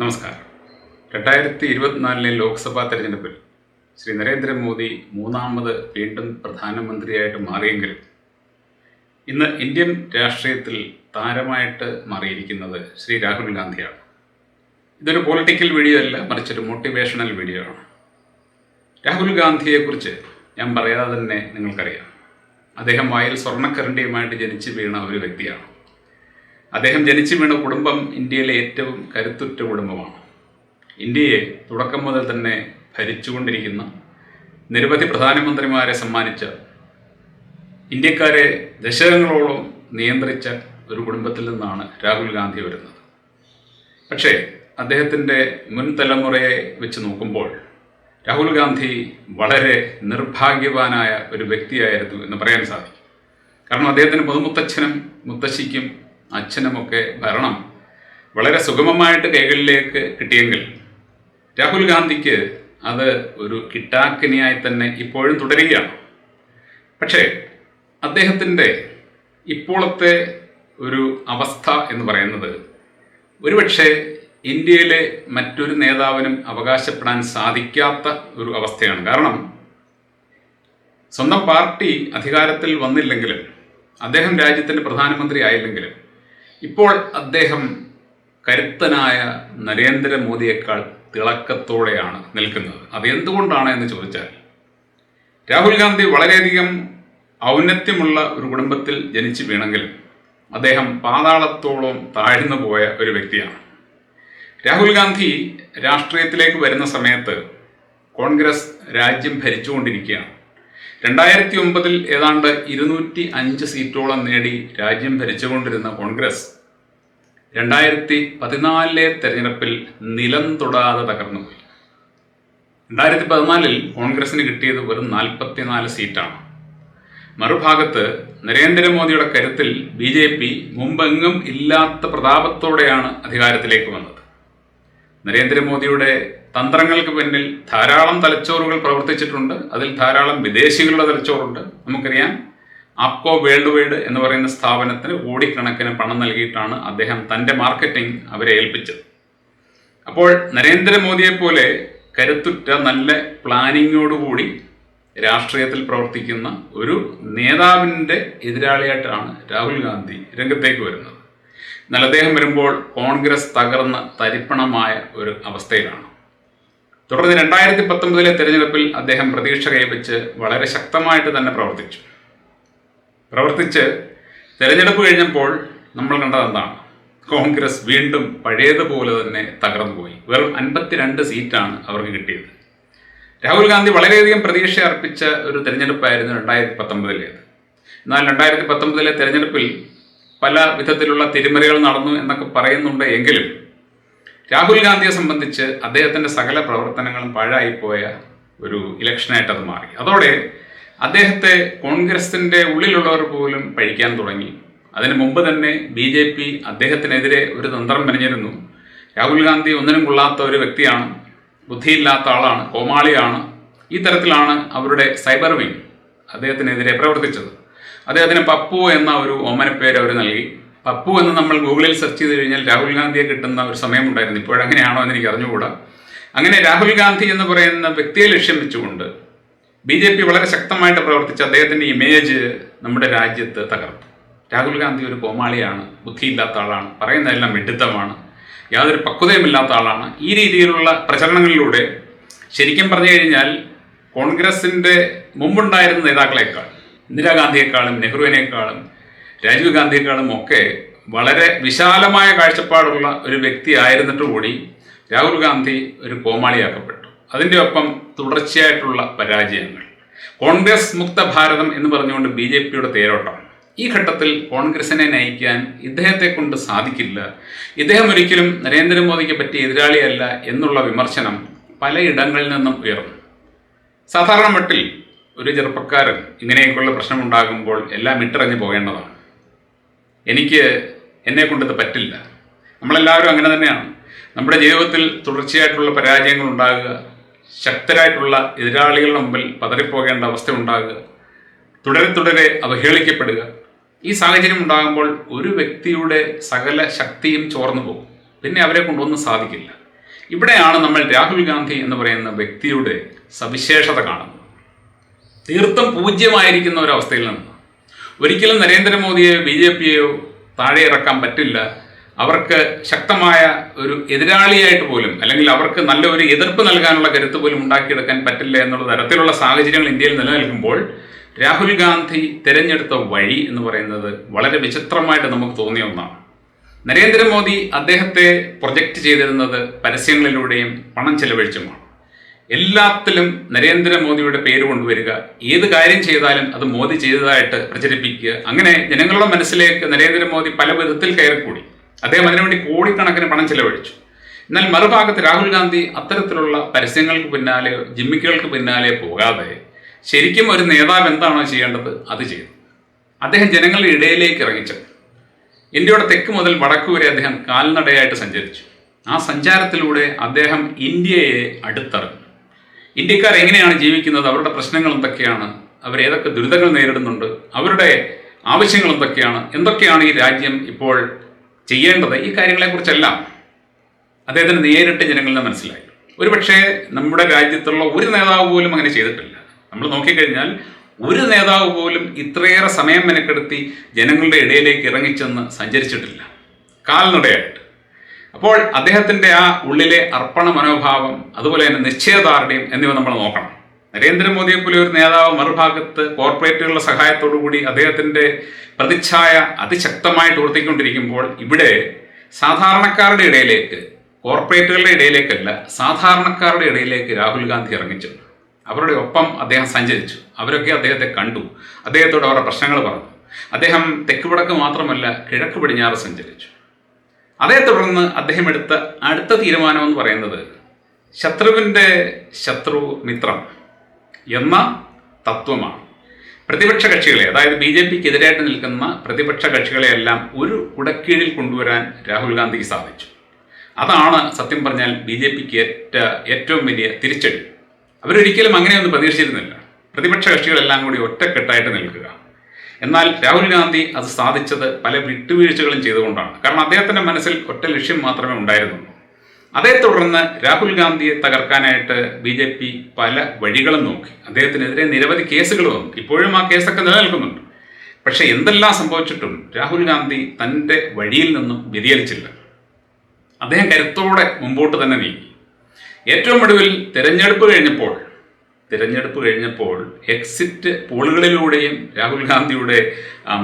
നമസ്കാരം. രണ്ടായിരത്തി ഇരുപത്തിനാലിലെ ലോക്സഭാ തെരഞ്ഞെടുപ്പിൽ ശ്രീ നരേന്ദ്രമോദി മൂന്നാമത് വീണ്ടും പ്രധാനമന്ത്രിയായിട്ട് മാറിയെങ്കിലും ഇന്ന് ഇന്ത്യൻ രാഷ്ട്രീയത്തിൽ താരമായിട്ട് മാറിയിരിക്കുന്നത് ശ്രീ രാഹുൽ ഗാന്ധിയാണ്. ഇതൊരു പൊളിറ്റിക്കൽ വീഡിയോ അല്ല മറിച്ചൊരു മോട്ടിവേഷണൽ വീഡിയോ ആണ്. രാഹുൽ ഗാന്ധിയെക്കുറിച്ച് ഞാൻ പറയാതെ തന്നെ നിങ്ങൾക്കറിയാം. അദ്ദേഹം വായിൽ സ്വർണക്കരണ്ടിയുമായിട്ട് ജനിച്ചു വീണ ഒരു വ്യക്തിയാണ്. അദ്ദേഹം ജനിച്ചു വീണ കുടുംബം ഇന്ത്യയിലെ ഏറ്റവും കരുത്തുറ്റ കുടുംബമാണ്. ഇന്ത്യയെ തുടക്കം മുതൽ തന്നെ ഭരിച്ചുകൊണ്ടിരിക്കുന്ന നിരവധി പ്രധാനമന്ത്രിമാരെ സമ്മാനിച്ച ഇന്ത്യക്കാരെ ദശകങ്ങളോളം നിയന്ത്രിച്ച ഒരു കുടുംബത്തിൽ നിന്നാണ് രാഹുൽ ഗാന്ധി വരുന്നത്. പക്ഷേ അദ്ദേഹത്തിന്റെ മുൻ തലമുറയെ വെച്ച് നോക്കുമ്പോൾ രാഹുൽ ഗാന്ധി വളരെ നിർഭാഗ്യവാനായ ഒരു വ്യക്തിയായിരുന്നു എന്ന് പറയാൻ സാധിക്കും. കാരണം അദ്ദേഹത്തിന് പൊതുമുത്തച്ഛനും മുത്തശ്ശിക്കും അച്ഛനുമൊക്കെ ഭരണം വളരെ സുഗമമായിട്ട് കൈകളിലേക്ക് കിട്ടിയെങ്കിൽ രാഹുൽ ഗാന്ധിക്ക് അത് ഒരു കിട്ടാക്കിനിയായി തന്നെ ഇപ്പോഴും തുടരുകയാണ്. പക്ഷേ അദ്ദേഹത്തിന്റെ ഇപ്പോഴത്തെ ഒരു അവസ്ഥ എന്ന് പറയുന്നത് ഒരുപക്ഷെ ഇന്ത്യയിലെ മറ്റൊരു നേതാവിനും അവകാശപ്പെടാൻ സാധിക്കാത്ത ഒരു അവസ്ഥയാണ്. കാരണം സ്വന്തം പാർട്ടി അധികാരത്തിൽ വന്നില്ലെങ്കിലും അദ്ദേഹം രാജ്യത്തിന്റെ പ്രധാനമന്ത്രി ആയില്ലെങ്കിലും ഇപ്പോൾ അദ്ദേഹം കരുത്തനായ നരേന്ദ്രമോദിയേക്കാൾ തിളക്കത്തോടെയാണ് നിൽക്കുന്നത്. അത് എന്തുകൊണ്ടാണ് എന്ന് ചോദിച്ചാൽ രാഹുൽ ഗാന്ധി വളരെയധികം ഔന്നത്യമുള്ള ഒരു കുടുംബത്തിൽ ജനിച്ചു വീണെങ്കിലും അദ്ദേഹം പാതാളത്തോളം താഴ്ന്നു പോയ ഒരു വ്യക്തിയാണ്. രാഹുൽ ഗാന്ധി രാഷ്ട്രീയത്തിലേക്ക് വരുന്ന സമയത്ത് കോൺഗ്രസ് രാജ്യം ഭരിച്ചുകൊണ്ടിരിക്കുകയാണ്. രണ്ടായിരത്തി ഒമ്പതിൽ ഏതാണ്ട് ഇരുന്നൂറ്റി അഞ്ച് സീറ്റോളം നേടി രാജ്യം ഭരിച്ചുകൊണ്ടിരുന്ന കോൺഗ്രസ് രണ്ടായിരത്തി പതിനാലിലെ തെരഞ്ഞെടുപ്പിൽ നിലം തൊടാതെ തകർന്നുപോയി രണ്ടായിരത്തി പതിനാലിൽ കോൺഗ്രസിന് കിട്ടിയത് വെറും നാൽപ്പത്തിനാല് സീറ്റാണ്. മറുഭാഗത്ത് നരേന്ദ്രമോദിയുടെ കരുത്തിൽ ബി ജെ പി മുമ്പെങ്ങും ഇല്ലാത്ത പ്രതാപത്തോടെയാണ് അധികാരത്തിലേക്ക് വന്നത്. നരേന്ദ്രമോദിയുടെ തന്ത്രങ്ങൾക്ക് പിന്നിൽ ധാരാളം തലച്ചോറുകൾ പ്രവർത്തിച്ചിട്ടുണ്ട്. അതിൽ ധാരാളം വിദേശികളുടെ തലച്ചോറുണ്ട്. നമുക്കറിയാം ആപ്കോ വേൾഡ് വൈഡ് എന്ന് പറയുന്ന സ്ഥാപനത്തിന് കോടിക്കണക്കിന് പണം നൽകിയിട്ടാണ് അദ്ദേഹം തന്റെ മാർക്കറ്റിംഗ് അവരെ ഏൽപ്പിച്ചത്. അപ്പോൾ നരേന്ദ്രമോദിയെ പോലെ കരുത്തുറ്റ നല്ല പ്ലാനിങ്ങോടുകൂടി രാഷ്ട്രീയത്തിൽ പ്രവർത്തിക്കുന്ന ഒരു നേതാവിന്റെ എതിരാളിയായിട്ടാണ് രാഹുൽ ഗാന്ധി രംഗത്തേക്ക് വരുന്നത്. എന്നാൽ അദ്ദേഹം വരുമ്പോൾ കോൺഗ്രസ് തകർന്ന് തരിപ്പണമായ ഒരു അവസ്ഥയിലാണ്. തുടർന്ന് രണ്ടായിരത്തി പത്തൊമ്പതിലെ തെരഞ്ഞെടുപ്പിൽ അദ്ദേഹം പ്രതീക്ഷ കൈവച്ച് വളരെ ശക്തമായിട്ട് തന്നെ പ്രവർത്തിച്ചു. പ്രവർത്തിച്ച് തെരഞ്ഞെടുപ്പ് കഴിഞ്ഞപ്പോൾ നമ്മൾ കണ്ടത് എന്താണ് കോൺഗ്രസ് വീണ്ടും പഴയതുപോലെ തന്നെ തകർന്നു പോയി വെറും അൻപത്തിരണ്ട് സീറ്റാണ് അവർക്ക് കിട്ടിയത്. രാഹുൽ ഗാന്ധി വളരെയധികം പ്രതീക്ഷ അർപ്പിച്ച ഒരു തെരഞ്ഞെടുപ്പായിരുന്നു രണ്ടായിരത്തി പത്തൊമ്പതിലേത് എന്നാൽ രണ്ടായിരത്തി പത്തൊമ്പതിലെ തെരഞ്ഞെടുപ്പിൽ പല വിധത്തിലുള്ള തിരിമറികൾ നടന്നു എന്നൊക്കെ പറയുന്നുണ്ട് എങ്കിലും രാഹുൽ ഗാന്ധിയെ സംബന്ധിച്ച് അദ്ദേഹത്തിന്റെ സകല പ്രവർത്തനങ്ങളും പാഴായിപ്പോയ ഒരു ഇലക്ഷനായിട്ട് അത് മാറി. അതോടെ അദ്ദേഹത്തെ കോൺഗ്രസിന്റെ ഉള്ളിലുള്ളവർ പോലും പഴിക്കാൻ തുടങ്ങി. അതിനു മുമ്പ് തന്നെ ബി ജെ പി അദ്ദേഹത്തിനെതിരെ ഒരു തന്ത്രം മെനഞ്ഞിരുന്നു. രാഹുൽ ഗാന്ധി ഒന്നിനും കൊള്ളാത്ത ഒരു വ്യക്തിയാണ് ബുദ്ധിയില്ലാത്ത ആളാണ് കോമാളിയാണ്. ഈ തരത്തിലാണ് അവരുടെ സൈബർ വിങ് അദ്ദേഹത്തിനെതിരെ പ്രവർത്തിച്ചത്. അദ്ദേഹത്തിന് പപ്പു എന്ന ഒരു ഓമനപ്പേര് അവർ നൽകി. പപ്പു എന്ന് നമ്മൾ ഗൂഗിളിൽ സെർച്ച് ചെയ്ത് കഴിഞ്ഞാൽ രാഹുൽ ഗാന്ധിയെ കിട്ടുന്ന ഒരു സമയമുണ്ടായിരുന്നു. ഇപ്പോഴങ്ങനെയാണോ എന്ന് എനിക്ക് അറിഞ്ഞുകൂടാ. അങ്ങനെ രാഹുൽ ഗാന്ധി എന്ന് പറയുന്ന വ്യക്തിയെ ലക്ഷ്യം വെച്ചുകൊണ്ട് ബി ജെ പി വളരെ ശക്തമായിട്ട് പ്രവർത്തിച്ച് അദ്ദേഹത്തിന്റെ ഇമേജ് നമ്മുടെ രാജ്യത്ത് തകർത്തു. രാഹുൽ ഗാന്ധി ഒരു കോമാളിയാണ് ബുദ്ധിയില്ലാത്ത ആളാണ് പറയുന്നതെല്ലാം വിഡിത്തമാണ് യാതൊരു പക്വതയുമില്ലാത്ത ആളാണ്. ഈ രീതിയിലുള്ള പ്രചരണങ്ങളിലൂടെ ശരിക്കും പറഞ്ഞു കഴിഞ്ഞാൽ കോൺഗ്രസിന്റെ മുമ്പുണ്ടായിരുന്ന നേതാക്കളെക്കാൾ ഇന്ദിരാഗാന്ധിയെക്കാളും നെഹ്റുവിനേക്കാളും രാജീവ് ഗാന്ധിയെക്കാളും ഒക്കെ വളരെ വിശാലമായ കാഴ്ചപ്പാടുള്ള ഒരു വ്യക്തി ആയിരുന്നിട്ട് കൂടി രാഹുൽ ഗാന്ധി ഒരു കോമാളിയാക്കപ്പെട്ടു. അതിന്റെ ഒപ്പം തുടർച്ചയായിട്ടുള്ള പരാജയങ്ങൾ. കോൺഗ്രസ് മുക്ത ഭാരതം എന്ന് പറഞ്ഞുകൊണ്ട് ബി ജെ പിയുടെ തേരോട്ടം. ഈ ഘട്ടത്തിൽ കോൺഗ്രസിനെ നയിക്കാൻ ഇദ്ദേഹത്തെ കൊണ്ട് സാധിക്കില്ല. ഇദ്ദേഹം ഒരിക്കലും നരേന്ദ്രമോദിക്ക് പറ്റിയ എതിരാളിയല്ല എന്നുള്ള വിമർശനം പലയിടങ്ങളിൽ നിന്നും ഉയർന്നു. സാധാരണ മട്ടിൽ ഒരു ചെറുപ്പക്കാരൻ ഇങ്ങനെയൊക്കെയുള്ള പ്രശ്നമുണ്ടാകുമ്പോൾ എല്ലാം ഇട്ടിറങ്ങി പോകേണ്ടതാണ്. എനിക്ക് എന്നെ കൊണ്ടിത് പറ്റില്ല. നമ്മളെല്ലാവരും അങ്ങനെ തന്നെയാണ്. നമ്മുടെ ജീവിതത്തിൽ തുടർച്ചയായിട്ടുള്ള പരാജയങ്ങൾ ഉണ്ടാകുക ശക്തരായിട്ടുള്ള എതിരാളികളുടെ മുമ്പിൽ പതറിപ്പോകേണ്ട അവസ്ഥ ഉണ്ടാകുക തുടരെ തുടരെ അവഹേളിക്കപ്പെടുക ഈ സാഹചര്യം ഉണ്ടാകുമ്പോൾ ഒരു വ്യക്തിയുടെ സകല ശക്തിയും ചോർന്നു പോകും. പിന്നെ അവരെ കൊണ്ടൊന്നും സാധിക്കില്ല. ഇവിടെയാണ് നമ്മൾ രാഹുൽ ഗാന്ധി എന്ന് പറയുന്ന വ്യക്തിയുടെ സവിശേഷത കാണുന്നത്. തീർത്തും പൂജ്യമായിരിക്കുന്ന ഒരവസ്ഥയിൽ നിന്ന്. ഒരിക്കലും നരേന്ദ്രമോദിയെ ബി ജെ പിയെയോ താഴെ ഇറക്കാൻ പറ്റില്ല. അവർക്ക് ശക്തമായ ഒരു എതിരാളിയായിട്ട് പോലും അല്ലെങ്കിൽ അവർക്ക് നല്ല ഒരു എതിർപ്പ് നൽകാനുള്ള കരുത്ത് പോലും ഉണ്ടാക്കിയെടുക്കാൻ പറ്റില്ല എന്നുള്ള തരത്തിലുള്ള സാഹചര്യങ്ങൾ ഇന്ത്യയിൽ നിലനിൽക്കുമ്പോൾ രാഹുൽ ഗാന്ധി തിരഞ്ഞെടുത്ത വഴി എന്ന് പറയുന്നത് വളരെ വിചിത്രമായിട്ട് നമുക്ക് തോന്നിയ ഒന്നാണ്. നരേന്ദ്രമോദി അദ്ദേഹത്തെ പ്രൊജക്റ്റ് ചെയ്തിരുന്നത് പരസ്യങ്ങളിലൂടെയും പണം ചെലവഴിച്ചുമാണ്. എല്ലാത്തിലും നരേന്ദ്രമോദിയുടെ പേര് കൊണ്ടുവരിക. ഏത് കാര്യം ചെയ്താലും അത് മോദി ചെയ്തതായിട്ട് പ്രചരിപ്പിക്കുക. അങ്ങനെ ജനങ്ങളുടെ മനസ്സിലേക്ക് നരേന്ദ്രമോദി പല വിധത്തിൽ കയറിക്കൂടി. അദ്ദേഹം അതിനുവേണ്ടി കോടിക്കണക്കിന് പണം ചെലവഴിച്ചു. എന്നാൽ മറുഭാഗത്ത് രാഹുൽ ഗാന്ധി അത്തരത്തിലുള്ള പരസ്യങ്ങൾക്ക് പിന്നാലെ ജിമ്മിക്കുകൾക്ക് പിന്നാലെ പോകാതെ ശരിക്കും ഒരു നേതാവ് എന്താണോ ചെയ്യേണ്ടത് അത് ചെയ്തു. അദ്ദേഹം ജനങ്ങളുടെ ഇടയിലേക്ക് ഇറങ്ങിച്ചു ഇന്ത്യയുടെ തെക്ക് മുതൽ വടക്ക് വരെ അദ്ദേഹം കാൽനടയായിട്ട് സഞ്ചരിച്ചു. ആ സഞ്ചാരത്തിലൂടെ അദ്ദേഹം ഇന്ത്യയെ അടുത്തറിഞ്ഞു. ഇന്ത്യക്കാർ എങ്ങനെയാണ് ജീവിക്കുന്നത്? അവരുടെ പ്രശ്നങ്ങൾ എന്തൊക്കെയാണ്? അവർ ഏതൊക്കെ ദുരിതങ്ങൾ നേരിടുന്നുണ്ട്? അവരുടെ ആവശ്യങ്ങൾ എന്തൊക്കെയാണ്? എന്തൊക്കെയാണ് ഈ രാജ്യം ഇപ്പോൾ ചെയ്യേണ്ടത്? ഈ കാര്യങ്ങളെക്കുറിച്ചെല്ലാം അദ്ദേഹത്തിന് നേരിട്ട് ജനങ്ങളിൽ മനസ്സിലായി. ഒരുപക്ഷെ നമ്മുടെ രാജ്യത്തുള്ള ഒരു നേതാവ് പോലും അങ്ങനെ ചെയ്തിട്ടില്ല. നമ്മൾ നോക്കിക്കഴിഞ്ഞാൽ ഒരു നേതാവ് പോലും ഇത്രയേറെ സമയം മെനക്കെടുത്തി ജനങ്ങളുടെ ഇടയിലേക്ക് ഇറങ്ങിച്ചെന്ന് സഞ്ചരിച്ചിട്ടില്ല. കാൽനടയായിട്ട്. അപ്പോൾ അദ്ദേഹത്തിന്റെ ആ ഉള്ളിലെ അർപ്പണ മനോഭാവം അതുപോലെ തന്നെ നിശ്ചയദാർഢ്യം എന്നിവ നമ്മൾ നോക്കണം. നരേന്ദ്രമോദിയെ പോലെ ഒരു നേതാവ് മറുഭാഗത്ത് കോർപ്പറേറ്റുകളുടെ സഹായത്തോടു കൂടി അദ്ദേഹത്തിന്റെ പ്രതിച്ഛായ അതിശക്തമായിട്ട് ഉയർത്തിക്കൊണ്ടിരിക്കുമ്പോൾ ഇവിടെ സാധാരണക്കാരുടെ ഇടയിലേക്ക് കോർപ്പറേറ്റുകളുടെ ഇടയിലേക്കല്ല സാധാരണക്കാരുടെ ഇടയിലേക്ക് രാഹുൽ ഗാന്ധി ഇറങ്ങിച്ചു അവരുടെ ഒപ്പം അദ്ദേഹം സഞ്ചരിച്ചു. അവരൊക്കെ അദ്ദേഹത്തെ കണ്ടു. അദ്ദേഹത്തോട് അവരുടെ പ്രശ്നങ്ങൾ പറഞ്ഞു. അദ്ദേഹം തെക്ക് വടക്ക് മാത്രമല്ല കിഴക്ക് പടിഞ്ഞാറ് സഞ്ചരിച്ചു. അതേ തുടർന്ന് അദ്ദേഹം എടുത്ത അടുത്ത തീരുമാനം എന്ന് പറയുന്നത് ശത്രുവിന്റെ ശത്രു മിത്രം എന്ന തത്വമാണ്. പ്രതിപക്ഷ കക്ഷികളെ അതായത് ബി ജെ പിക്ക് എതിരായിട്ട് നിൽക്കുന്ന പ്രതിപക്ഷ കക്ഷികളെയെല്ലാം ഒരു കുടക്കീഴിൽ കൊണ്ടുവരാൻ രാഹുൽ ഗാന്ധിക്ക് സാധിച്ചു. അതാണ് സത്യം പറഞ്ഞാൽ ബി ജെ പിക്ക് ഏറ്റ ഏറ്റവും വലിയ തിരിച്ചടി. അവരൊരിക്കലും അങ്ങനെയൊന്നും പ്രതീക്ഷിച്ചിരുന്നില്ല. പ്രതിപക്ഷ കക്ഷികളെല്ലാം കൂടി ഒറ്റക്കെട്ടായിട്ട് നിൽക്കുക. എന്നാൽ രാഹുൽ ഗാന്ധി അത് സാധിച്ചത് പല വിട്ടുവീഴ്ചകളും ചെയ്തുകൊണ്ടാണ്. കാരണം അദ്ദേഹത്തിന്റെ മനസ്സിൽ ഒറ്റ ലക്ഷ്യം മാത്രമേ ഉണ്ടായിരുന്നുള്ളൂ. അതേ തുടർന്ന് രാഹുൽ ഗാന്ധിയെ തകർക്കാനായിട്ട് ബി ജെ പി പല വഴികളും നോക്കി. അദ്ദേഹത്തിനെതിരെ നിരവധി കേസുകൾ വന്നു. ഇപ്പോഴും ആ കേസൊക്കെ നിലനിൽക്കുന്നുണ്ട്. പക്ഷെ എന്തെല്ലാം സംഭവിച്ചിട്ടും രാഹുൽ ഗാന്ധി തന്റെ വഴിയിൽ നിന്നും വ്യതിചലിച്ചില്ല. അദ്ദേഹം കരുത്തോടെ മുമ്പോട്ട് തന്നെ നീങ്ങി. ഏറ്റവും ഒടുവിൽ തെരഞ്ഞെടുപ്പ് കഴിഞ്ഞപ്പോൾ തിരഞ്ഞെടുപ്പ് കഴിഞ്ഞപ്പോൾ എക്സിറ്റ് പോളുകളിലൂടെയും രാഹുൽ ഗാന്ധിയുടെ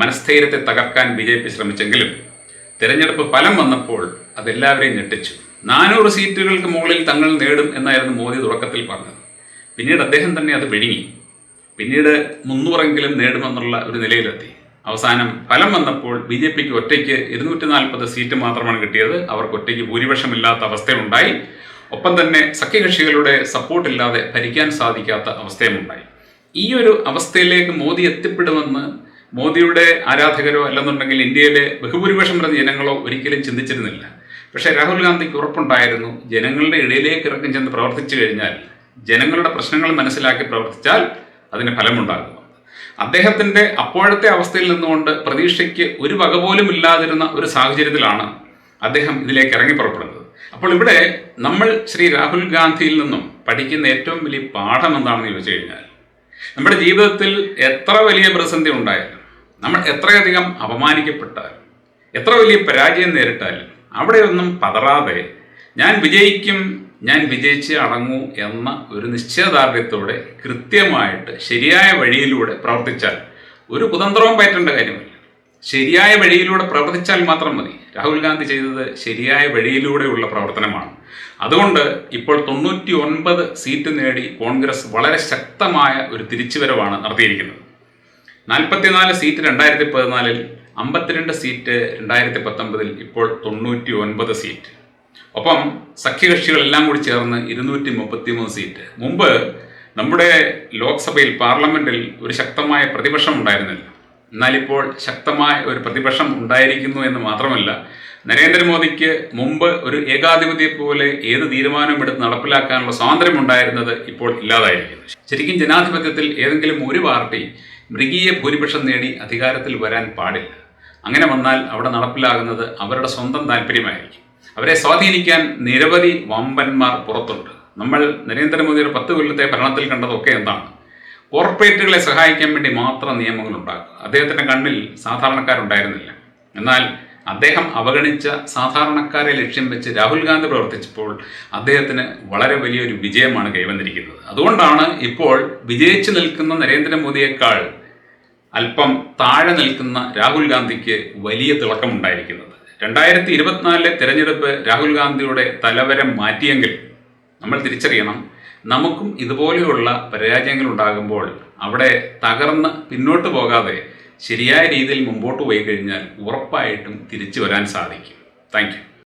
മനസ്ഥൈര്യത്തെ തകർക്കാൻ ബി ജെ പി ശ്രമിച്ചെങ്കിലും തിരഞ്ഞെടുപ്പ് ഫലം വന്നപ്പോൾ അതെല്ലാവരെയും ഞെട്ടിച്ചു. നാനൂറ് സീറ്റുകൾക്ക് മുകളിൽ തങ്ങൾ നേടും എന്നായിരുന്നു മോദി തുടക്കത്തിൽ പറഞ്ഞത്. പിന്നീട് അദ്ദേഹം തന്നെ അത് പിഴുങ്ങി. പിന്നീട് മുന്നൂറെങ്കിലും നേടുമെന്നുള്ള ഒരു നിലയിലെത്തി. അവസാനം ഫലം വന്നപ്പോൾ ബി ജെ പിക്ക് ഒറ്റയ്ക്ക് ഇരുന്നൂറ്റി നാൽപ്പത് സീറ്റ് മാത്രമാണ് കിട്ടിയത്. അവർക്ക് ഒറ്റയ്ക്ക് ഭൂരിപക്ഷമില്ലാത്ത അവസ്ഥയുണ്ടായി ഒപ്പം തന്നെ സഖ്യകക്ഷികളുടെ സപ്പോർട്ടില്ലാതെ ഭരിക്കാൻ സാധിക്കാത്ത അവസ്ഥയുമുണ്ടായി. ഈ ഒരു അവസ്ഥയിലേക്ക് മോദി എത്തിപ്പെടുമെന്ന് മോദിയുടെ ആരാധകരോ അല്ലെന്നുണ്ടെങ്കിൽ ഇന്ത്യയിലെ ബഹുഭൂരിപക്ഷം വരുന്ന ജനങ്ങളോ ഒരിക്കലും ചിന്തിച്ചിരുന്നില്ല. പക്ഷേ രാഹുൽ ഗാന്ധിക്ക് ഉറപ്പുണ്ടായിരുന്നു ജനങ്ങളുടെ ഇടയിലേക്ക് ഇറക്കം ചെന്ന് പ്രവർത്തിച്ചു കഴിഞ്ഞാൽ ജനങ്ങളുടെ പ്രശ്നങ്ങൾ മനസ്സിലാക്കി പ്രവർത്തിച്ചാൽ അതിന് ഫലമുണ്ടാകും. അദ്ദേഹത്തിന്റെ അപ്പോഴത്തെ അവസ്ഥയിൽ നിന്നുകൊണ്ട് പ്രതീക്ഷയ്ക്ക് ഒരു വക പോലും ഇല്ലാതിരുന്ന ഒരു സാഹചര്യത്തിലാണ് അദ്ദേഹം ഇതിലേക്ക് ഇറങ്ങി പുറപ്പെടുന്നത്. അപ്പോൾ ഇവിടെ നമ്മൾ ശ്രീ രാഹുൽ ഗാന്ധിയിൽ നിന്നും പഠിക്കുന്ന ഏറ്റവും വലിയ പാഠം എന്താണെന്ന് ചോദിച്ചു കഴിഞ്ഞാൽ നമ്മുടെ ജീവിതത്തിൽ എത്ര വലിയ പ്രതിസന്ധി ഉണ്ടായാലും നമ്മൾ എത്രയധികം അപമാനിക്കപ്പെട്ടാലും എത്ര വലിയ പരാജയം നേരിട്ടാലും അവിടെയൊന്നും പതറാതെ ഞാൻ വിജയിക്കും ഞാൻ വിജയിച്ച് അടങ്ങൂ എന്ന ഒരു നിശ്ചയദാർഢ്യത്തോടെ കൃത്യമായിട്ട് ശരിയായ വഴിയിലൂടെ പ്രവർത്തിച്ചാൽ ഒരു കുതന്ത്രവും പറ്റേണ്ട കാര്യമില്ല. ശരിയായ വഴിയിലൂടെ പ്രവർത്തിച്ചാൽ മാത്രം മതി. രാഹുൽ ഗാന്ധി ചെയ്തത് ശരിയായ വഴിയിലൂടെയുള്ള പ്രവർത്തനമാണ്. അതുകൊണ്ട് ഇപ്പോൾ തൊണ്ണൂറ്റി ഒൻപത് സീറ്റ് നേടി കോൺഗ്രസ് വളരെ ശക്തമായ ഒരു തിരിച്ചുവരവാണ് നടത്തിയിരിക്കുന്നത്. നാൽപ്പത്തിനാല് സീറ്റ് രണ്ടായിരത്തി പതിനാലിൽ അമ്പത്തിരണ്ട് സീറ്റ് രണ്ടായിരത്തി പത്തൊമ്പതിൽ ഇപ്പോൾ തൊണ്ണൂറ്റി ഒൻപത് സീറ്റ്. ഒപ്പം സഖ്യകക്ഷികളെല്ലാം കൂടി ചേർന്ന് ഇരുന്നൂറ്റി മുപ്പത്തി മൂന്ന് സീറ്റ്. മുമ്പ് നമ്മുടെ ലോക്സഭയിൽ പാർലമെന്റിൽ ഒരു ശക്തമായ പ്രതിപക്ഷം ഉണ്ടായിരുന്നില്ല. എന്നാലിപ്പോൾ ശക്തമായ ഒരു പ്രതിപക്ഷം ഉണ്ടായിരിക്കുന്നു എന്ന് മാത്രമല്ല നരേന്ദ്രമോദിക്ക് മുമ്പ് ഒരു ഏകാധിപതിയെ പോലെ ഏത് തീരുമാനവും എടുത്ത് നടപ്പിലാക്കാനുള്ള സ്വാതന്ത്ര്യം ഉണ്ടായിരുന്നത് ഇപ്പോൾ ഇല്ലാതായിരിക്കുന്നു. ശരിക്കും ജനാധിപത്യത്തിൽ ഏതെങ്കിലും ഒരു പാർട്ടി മൃഗീയ ഭൂരിപക്ഷം നേടി അധികാരത്തിൽ വരാൻ പാടില്ല. അങ്ങനെ വന്നാൽ അവിടെ നടപ്പിലാകുന്നത് അവരുടെ സ്വന്തം താല്പര്യമായിരിക്കും. അവരെ സ്വാധീനിക്കാൻ നിരവധി വമ്പന്മാർ പുറത്തുണ്ട്. നമ്മൾ നരേന്ദ്രമോദിയുടെ പത്ത് കൊല്ലത്തെ ഭരണത്തിൽ കണ്ടതൊക്കെ എന്താണ്? കോർപ്പറേറ്റുകളെ സഹായിക്കാൻ വേണ്ടി മാത്രം നിയമങ്ങൾ ഉണ്ടാക്കുക. അദ്ദേഹത്തിന്റെ കണ്ണിൽ സാധാരണക്കാരുണ്ടായിരുന്നില്ല. എന്നാൽ അദ്ദേഹം അവഗണിച്ച സാധാരണക്കാരെ ലക്ഷ്യം വെച്ച് രാഹുൽ ഗാന്ധി പ്രവർത്തിച്ചപ്പോൾ അദ്ദേഹത്തിന് വളരെ വലിയൊരു വിജയമാണ് കൈവന്നിരിക്കുന്നത്. അതുകൊണ്ടാണ് ഇപ്പോൾ വിജയിച്ചു നിൽക്കുന്ന നരേന്ദ്രമോദിയേക്കാൾ അല്പം താഴെ നിൽക്കുന്ന രാഹുൽ ഗാന്ധിക്ക് വലിയ തിളക്കമുണ്ടായിരിക്കുന്നത്. രണ്ടായിരത്തി ഇരുപത്തിനാലിലെ തിരഞ്ഞെടുപ്പ് രാഹുൽ ഗാന്ധിയുടെ തലവരം മാറ്റിയെങ്കിൽ നമ്മൾ തിരിച്ചറിയണം നമുക്കും ഇതുപോലെയുള്ള പരാജയങ്ങൾ ഉണ്ടാകുമ്പോൾ അവിടെ തകർന്ന് പിന്നോട്ട് പോകാതെ ശരിയായ രീതിയിൽ മുമ്പോട്ട് പോയി കഴിഞ്ഞാൽ ഉറപ്പായിട്ടും തിരിച്ചു വരാൻ സാധിക്കും. താങ്ക്